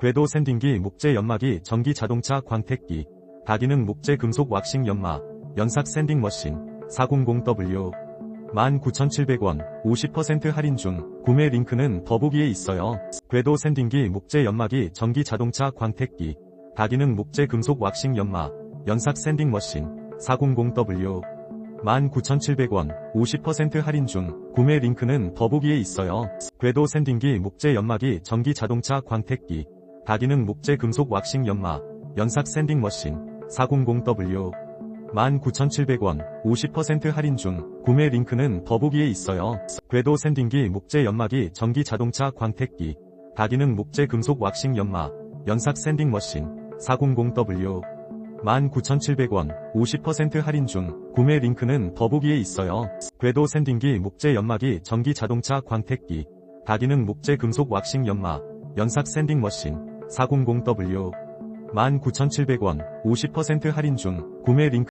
궤도 샌딩기 목재 연마기 전기 자동차 광택기 다기능 목재 금속 왁싱 연마 연삭 샌딩 머신 400W 19,700원 50% 할인 중 구매 링크는 더보기에 있어요. 궤도 샌딩기 목재 연마기 전기 자동차 광택기 다기능 목재 금속 왁싱 연마 연삭 샌딩 머신 400W 19,700원 50% 할인 중 구매 링크는 더보기에 있어요. 궤도 샌딩기 목재 연마기 전기 자동차 광택기 다기능 목재 금속 왁싱 연마 연삭 샌딩 머신 400W 19,700원 50% 할인 중 구매 링크는 더보기에 있어요. 궤도 샌딩기 목재 연마기 전기 자동차 광택기 다기능 목재 금속 왁싱 연마 연삭 샌딩 머신 400W 19,700원 50% 할인 중 구매 링크는 더보기에 있어요. 궤도 샌딩기 목재 연마기 전기 자동차 광택기 다기능 목재 금속 왁싱 연마 연삭 샌딩 머신 400W 19,700원 50% 할인 중 구매 링크